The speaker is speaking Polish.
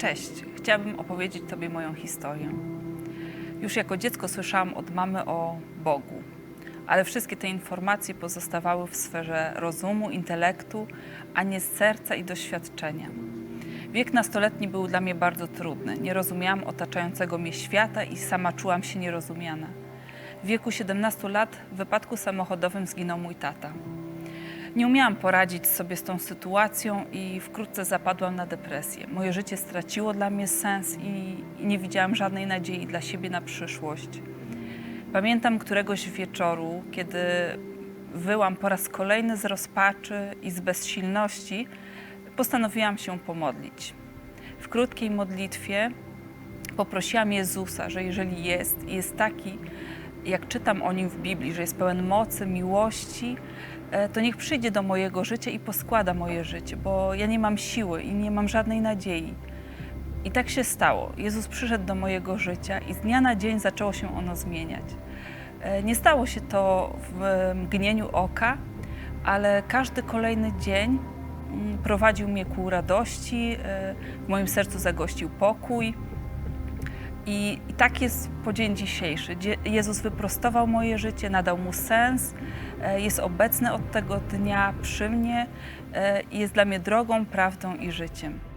Cześć, chciałabym opowiedzieć Tobie moją historię. Już jako dziecko słyszałam od mamy o Bogu, ale wszystkie te informacje pozostawały w sferze rozumu, intelektu, a nie serca i doświadczenia. Wiek nastoletni był dla mnie bardzo trudny. Nie rozumiałam otaczającego mnie świata i sama czułam się nierozumiana. W wieku 17 lat w wypadku samochodowym zginął mój tata. Nie umiałam poradzić sobie z tą sytuacją i wkrótce zapadłam na depresję. Moje życie straciło dla mnie sens i, nie widziałam żadnej nadziei dla siebie na przyszłość. Pamiętam któregoś wieczoru, kiedy wyłam po raz kolejny z rozpaczy i z bezsilności, postanowiłam się pomodlić. W krótkiej modlitwie poprosiłam Jezusa, że jeżeli jest jest taki, jak czytam o nim w Biblii, że jest pełen mocy, miłości, to niech przyjdzie do mojego życia i poskłada moje życie, bo ja nie mam siły i nie mam żadnej nadziei. I tak się stało. Jezus przyszedł do mojego życia i z dnia na dzień zaczęło się ono zmieniać. E, Nie stało się to w e, mgnieniu oka, ale każdy kolejny dzień mm, prowadził mnie ku radości, e, w moim sercu zagościł pokój. I, I tak jest po dzień dzisiejszy. Jezus wyprostował moje życie, nadał mu sens, e, jest obecny od tego dnia przy mnie e, jest dla mnie drogą, prawdą i życiem.